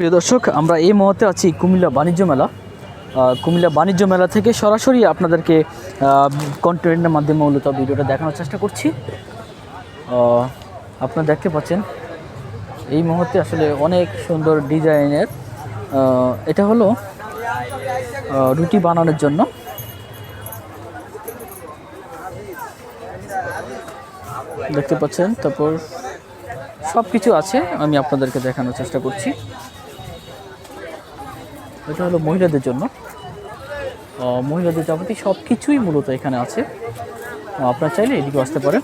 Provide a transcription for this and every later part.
প্রিয় দর্শক, আমরা এই মুহূর্তে আছি কুমিল্লা বাণিজ্য মেলা। কুমিল্লা বাণিজ্য মেলা থেকে সরাসরি আপনাদেরকে কন্টেন্টের মাধ্যমে মূলত ভিডিওটা দেখানোর চেষ্টা করছি। আপনারা দেখতে পাচ্ছেন, এই মুহূর্তে আসলে অনেক সুন্দর ডিজাইনের এটা হলো রুটি বানানোর জন্য। দেখতে পাচ্ছেন, তারপর সব কিছু আছে, আমি আপনাদেরকে দেখানোর চেষ্টা করছি। এটা হলো মহিলাদের জন্য। মহিলাদের যাবতীয় সব কিছুই মূলত এখানে আছে। আপনারা চাইলে এদিকে আসতে পারেন।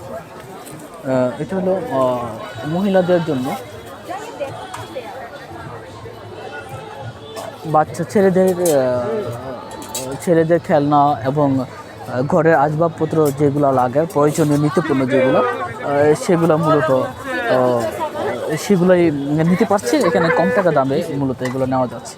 এটা হলো মহিলাদের জন্য। বাচ্চা, ছেলেদের ছেলেদের খেলনা এবং ঘরের আসবাবপত্র যেগুলো লাগে, প্রয়োজনীয় নিত্যপণ্য যেগুলো সেগুলো মূলত সেগুলোই নিতে পারছে। এখানে কম টাকা দামে মূলত এগুলো নেওয়া যাচ্ছে।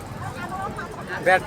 ব্যাট